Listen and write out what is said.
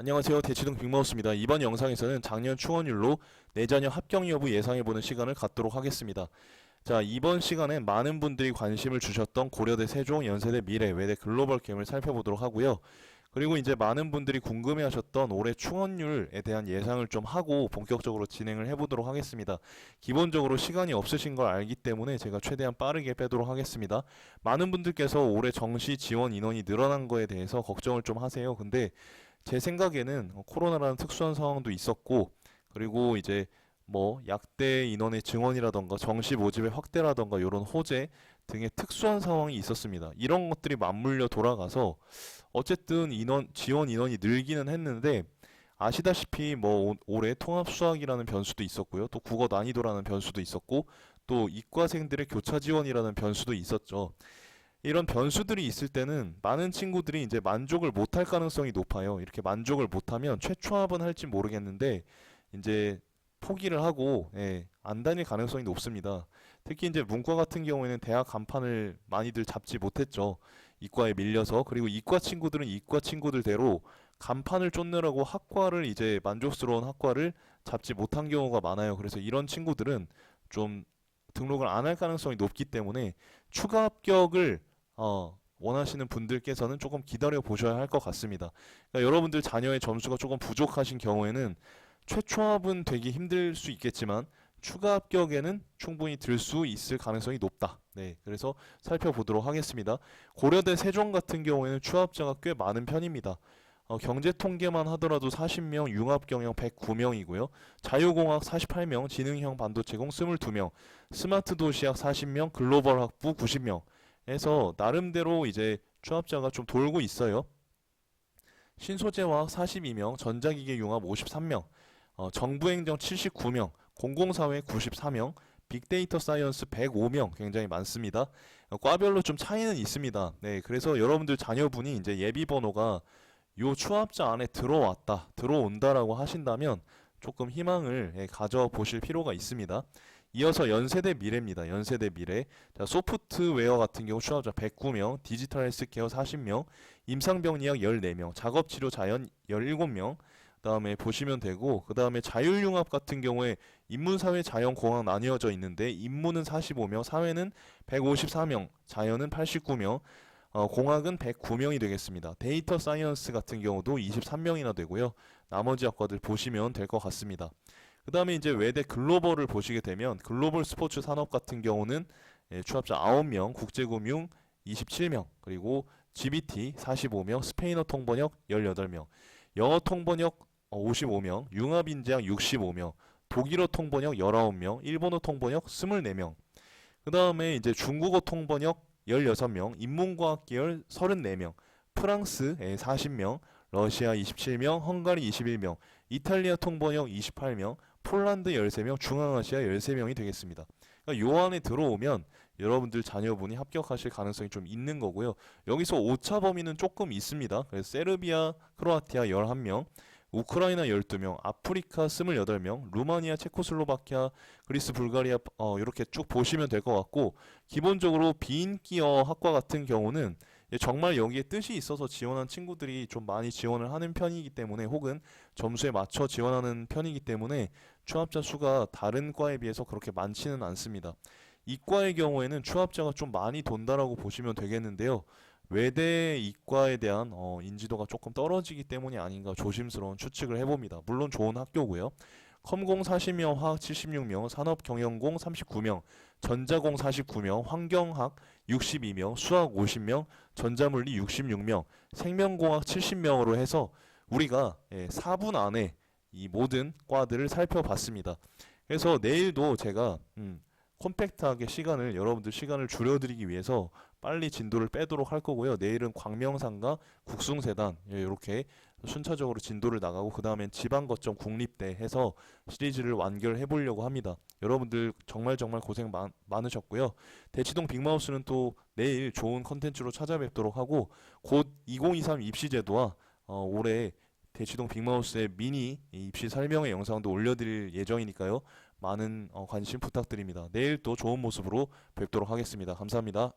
안녕하세요. 대치동 빅마우스입니다. 이번 영상에서는 작년 추원율로 내자녀 합격 여부 예상해보는 시간을 갖도록 하겠습니다. 자, 이번 시간엔 많은 분들이 관심을 주셨던 고려대 세종, 연세대 미래, 외대 글로벌 캠을 살펴보도록 하고요. 그리고 이제 많은 분들이 궁금해하셨던 올해 충원율에 대한 예상을 좀 하고 본격적으로 진행을 해보도록 하겠습니다. 기본적으로 시간이 없으신 걸 알기 때문에 제가 최대한 빠르게 빼도록 하겠습니다. 많은 분들께서 올해 정시 지원 인원이 늘어난 거에 대해서 걱정을 좀 하세요. 근데 제 생각에는 어, 코로나라는 특수한 상황도 있었고 그리고 이제 뭐 약대 인원의 증원이라던가 정시 모집의 확대라던가 이런 호재 등의 특수한 상황이 있었습니다. 이런 것들이 맞물려 돌아가서 어쨌든 인원 지원 인원이 늘기는 했는데 아시다시피 뭐 오- 올해 통합 수학이라는 변수도 있었고요. 또 국어 난이도라는 변수도 있었고 또 이과생들의 교차 지원이라는 변수도 있었죠. 이런 변수들이 있을 때는 많은 친구들이 이제 만족을 못할 가능성이 높아요. 이렇게 만족을 못하면 최초합은 할지 모르겠는데 이제 포기를 하고 예, 안 다닐 가능성이 높습니다. 특히 이제 문과 같은 경우에는 대학 간판을 많이들 잡지 못했죠. 이과에 밀려서 그리고 이과 친구들은 이과 친구들대로 간판을 쫓느라고 학과를 이제 만족스러운 학과를 잡지 못한 경우가 많아요. 그래서 이런 친구들은 좀 등록을 안 할 가능성이 높기 때문에 추가 합격을 어, 원하시는 분들께서는 조금 기다려 보셔야 할 것 같습니다. 그러니까 여러분들 자녀의 점수가 조금 부족하신 경우에는 최초 합은 되기 힘들 수 있겠지만 추가 합격에는 충분히 들 수 있을 가능성이 높다. 네, 그래서 살펴보도록 하겠습니다. 고려대 세종 같은 경우에는 추합자가 꽤 많은 편입니다. 어, 경제 통계만 하더라도 40명, 융합 경영 109명이고요. 자유공학 48명, 지능형 반도체공 22명, 스마트 도시학 40명, 글로벌 학부 90명. 해서 나름대로 이제 추합자가 좀 돌고 있어요. 신소재화학 42명, 전자기계 융합 53명, 어, 정부행정 79명, 공공사회 94명, 빅데이터 사이언스 105명 굉장히 많습니다. 어, 과별로 좀 차이는 있습니다. 네, 그래서 여러분들 자녀분이 이제 예비 번호가 요 추합자 안에 들어왔다, 들어온다라고 하신다면 조금 희망을 예, 가져 보실 필요가 있습니다. 이어서 연세대 미래입니다. 연세대 미래. 자, 소프트웨어 같은 경우 추합자 109명, 디지털 헬스케어 40명, 임상병리학 14명, 작업치료 자연 17명, 그 다음에 보시면 되고 그 다음에 자율융합 같은 경우에 인문사회 자연공학 나뉘어져 있는데 인문은 45명, 사회는 154명, 자연은 89명, 어, 공학은 109명이 되겠습니다. 데이터 사이언스 같은 경우도 23명이나 되고요. 나머지 학과들 보시면 될 것 같습니다. 그 다음에 이제 외대 글로벌을 보시게 되면 글로벌 스포츠 산업 같은 경우는 예, 추합자 9명, 국제금융 27명, 그리고 GBT 45명, 스페인어 통번역 18명, 영어 통번역 어, 55명, 융합인재학 65명, 독일어 통번역 19명, 일본어 통번역 24명. 그 다음에 이제 중국어 통번역 16명, 인문과학 계열 34명, 프랑스 예, 40명, 러시아 27명, 헝가리 21명, 이탈리아 통번역 28명, 폴란드 13명, 중앙아시아 13명이 되겠습니다. 그러니까 요 안에 들어오면 여러분들 자녀분이 합격하실 가능성이 좀 있는 거고요. 여기서 오차 범위는 조금 있습니다. 그래서 세르비아, 크로아티아 11명, 우크라이나 12명, 아프리카 28명, 루마니아, 체코슬로바키아, 그리스, 불가리아 어, 이렇게 쭉 보시면 될 것 같고 기본적으로 비인기어 학과 같은 경우는 예, 정말 여기에 뜻이 있어서 지원한 친구들이 좀 많이 지원을 하는 편이기 때문에 혹은 점수에 맞춰 지원하는 편이기 때문에 추합자 수가 다른 과에 비해서 그렇게 많지는 않습니다. 이과의 경우에는 추합자가 좀 많이 돈다라고 보시면 되겠는데요. 외대 이과에 대한 어, 인지도가 조금 떨어지기 때문이 아닌가 조심스러운 추측을 해봅니다. 물론 좋은 학교고요. 컴공 40명, 화학 76명, 산업경영공 39명, 전자공 49명, 환경학 62명, 수학 50명, 전자물리 66명, 생명공학 70명으로 해서 우리가 예, 4분 안에 이 모든 과들을 살펴봤습니다. 그래서 내일도 제가 음, 콤팩트하게 시간을 여러분들 시간을 줄여드리기 위해서 빨리 진도를 빼도록 할 거고요. 내일은 광명상과 국숭세단 예, 이렇게 순차적으로 진도를 나가고 그 다음엔 지방거점 국립대 해서 시리즈를 완결해 보려고 합니다. 여러분들 정말 정말 고생 많, 많으셨고요. 대치동 빅마우스는 또 내일 좋은 컨텐츠로 찾아뵙도록 하고 곧 2023 입시제도와 어, 올해 대치동 빅마우스의 미니 입시 설명회 영상도 올려드릴 예정이니까요. 많은 어, 관심 부탁드립니다. 내일 또 좋은 모습으로 뵙도록 하겠습니다. 감사합니다.